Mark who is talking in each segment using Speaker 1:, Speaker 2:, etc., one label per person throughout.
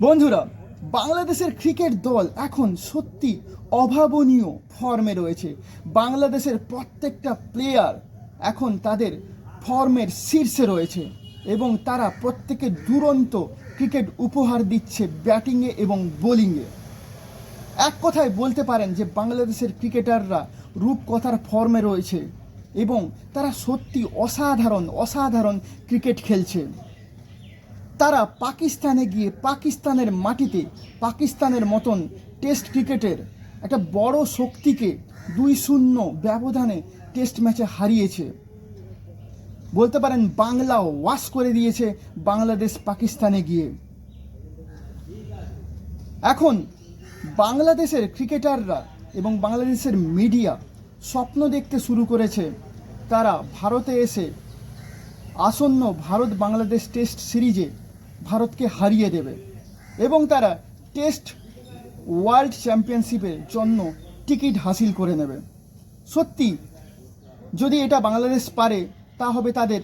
Speaker 1: বন্ধুরা, বাংলাদেশের ক্রিকেট দল এখন সত্যি অভাবনীয় ফর্মে রয়েছে। বাংলাদেশের প্রত্যেকটা প্লেয়ার এখন তাদের ফর্মের শীর্ষে রয়েছে এবং তারা প্রত্যেকে দুরন্ত ক্রিকেট উপহার দিচ্ছে ব্যাটিংয়ে এবং বোলিংয়ে এক কথায় বলতে পারেন যে বাংলাদেশের ক্রিকেটাররা রূপকথার ফর্মে রয়েছে এবং তারা সত্যি অসাধারণ অসাধারণ ক্রিকেট খেলছে। তারা পাকিস্তানে গিয়ে পাকিস্তানের মাটিতে, পাকিস্তানের মতন টেস্ট ক্রিকেটের একটা বড় শক্তিকে দুই শূন্য ব্যবধানে টেস্ট ম্যাচে হারিয়েছে। বলতে পারেন বাংলাও ওয়াশ করে দিয়েছে বাংলাদেশ পাকিস্তানে গিয়ে। এখন বাংলাদেশের ক্রিকেটাররা এবং বাংলাদেশের মিডিয়া স্বপ্ন দেখতে শুরু করেছে তারা ভারতে এসে আসন্ন ভারত বাংলাদেশ টেস্ট সিরিজে ভারতকে হারিয়ে দেবে এবং তারা টেস্ট ওয়ার্ল্ড চ্যাম্পিয়নশিপের জন্য টিকিট হাসিল করে নেবে। সত্যি, যদি এটা বাংলাদেশ পারে, তা হবে তাদের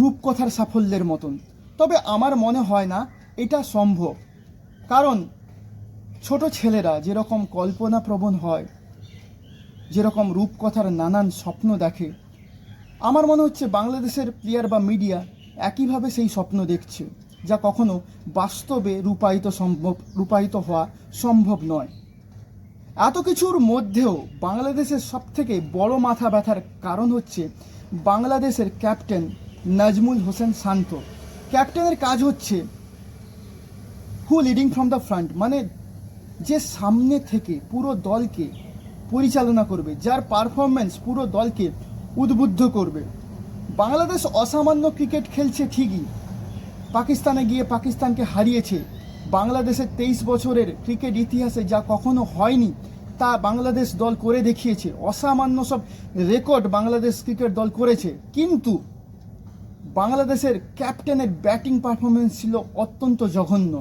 Speaker 1: রূপকথার সাফল্যের মতন। তবে আমার মনে হয় না এটা সম্ভব, কারণ ছোট ছেলেরা যেরকম কল্পনাপ্রবণ হয়, যেরকম রূপকথার নানান স্বপ্ন দেখে, আমার মনে হচ্ছে বাংলাদেশের প্লেয়ার বা মিডিয়া একইভাবে সেই স্বপ্ন দেখছে, যা কখনো বাস্তবে রূপায়িত সম্ভব, রূপায়িত হওয়া সম্ভব নয়। এত কিছুর মধ্যেও বাংলাদেশের সবথেকে বড় মাথা ব্যথার কারণ হচ্ছে বাংলাদেশের ক্যাপ্টেন নাজমুল হোসেন শান্ত। ক্যাপ্টেনের কাজ হচ্ছে who leading from the front মানে যে সামনে থেকে পুরো দলকে পরিচালনা করবে, যার পারফরমেন্স পুরো দলকে উদ্বুদ্ধ করবে। বাংলাদেশ অসামান্য ক্রিকেট খেলছে ঠিকই। পাকিস্তানে গিয়ে পাকিস্তানকে হারিয়েছে। বাংলাদেশের তেইশ বছরের ক্রিকেট ইতিহাসে যা কখনো হয়নি, তা বাংলাদেশ দল করে দেখিয়েছে। অসামান্য সব রেকর্ড বাংলাদেশ ক্রিকেট দল করেছে। কিন্তু বাংলাদেশের ক্যাপ্টেনের ব্যাটিং পারফরমেন্স ছিল অত্যন্ত জঘন্য।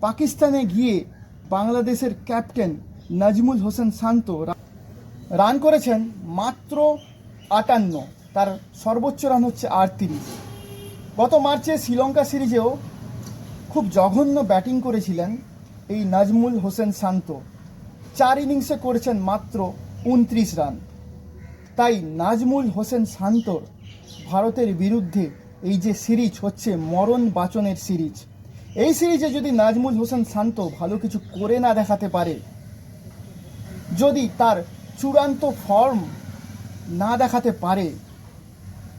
Speaker 1: পাকিস্তানে গিয়ে বাংলাদেশের ক্যাপ্টেন নাজমুল হোসেন শান্ত রান করেছেন মাত্র আটান্ন। তার সর্বোচ্চ রান হচ্ছে আটত্রিশ। গত মার্চে শ্রীলঙ্কা সিরিজেও খুব জঘন্য ব্যাটিং করেছিলেন এই নাজমুল হোসেন শান্ত। চার ইনিংসে করেছেন মাত্র উনত্রিশ রান। তাই নাজমুল হোসেন শান্তর ভারতের বিরুদ্ধে এই যে সিরিজ হচ্ছে মরণ বাচনের সিরিজ। এই সিরিজে যদি নাজমুল হোসেন শান্ত ভালো কিছু করে না দেখাতে পারে, যদি তার চূড়ান্ত ফর্ম না দেখাতে পারে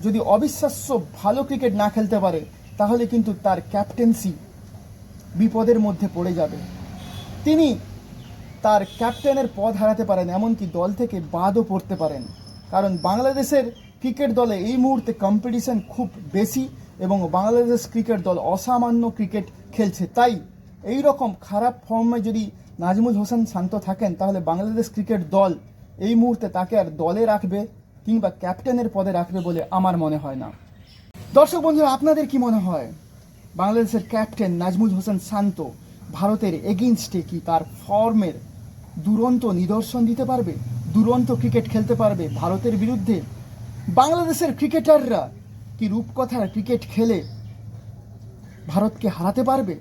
Speaker 1: যদি অবিশ্বাস্য ভালো ক্রিকেট না খেলতে পারে, তাহলে কিন্তু তার ক্যাপ্টেন্সি বিপদের মধ্যে পড়ে যাবে। তিনি তার ক্যাপ্টেনের পদ হারাতে পারেন, এমনকি দল থেকে বাদও পড়তে পারেন। কারণ বাংলাদেশের ক্রিকেট দলে এই মুহূর্তে কম্পিটিশন খুব বেশি এবং বাংলাদেশ ক্রিকেট দল অসামান্য ক্রিকেট খেলছে। তাই এই রকম খারাপ ফর্মে যদি নাজমুল হোসেন শান্ত থাকেন, তাহলে বাংলাদেশ ক্রিকেট দল এই মুহূর্তে তাকে আর দলে রাখবে কিংবা ক্যাপ্টেনের পদে রাখবে বলে আমার মনে হয় না। দর্শক বন্ধুরা, আপনাদের কি মনে হয়? বাংলাদেশের ক্যাপ্টেন নাজমুল হোসেন শান্ত ভারতের এগেনস্টে কি তার ফর্মের দুরন্ত নিদর্শন দিতে পারবে? দুরন্ত ক্রিকেট খেলতে পারবে ভারতের বিরুদ্ধে? বাংলাদেশের ক্রিকেটাররা কি রূপকথার ক্রিকেট খেলে ভারতকে হারাতে পারবে?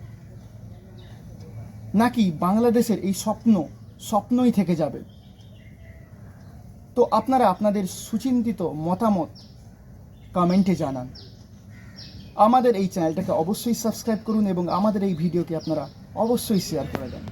Speaker 1: নাকি বাংলাদেশের এই স্বপ্ন স্বপ্নই থেকে যাবে? তো আপনারা আপনাদের সুচিন্তিত মতামত কমেন্টে জানান। আমাদের এই চ্যানেলটাকে অবশ্যই সাবস্ক্রাইব করুন এবং আমাদের এই ভিডিওকে আপনারা অবশ্যই শেয়ার করে দেন।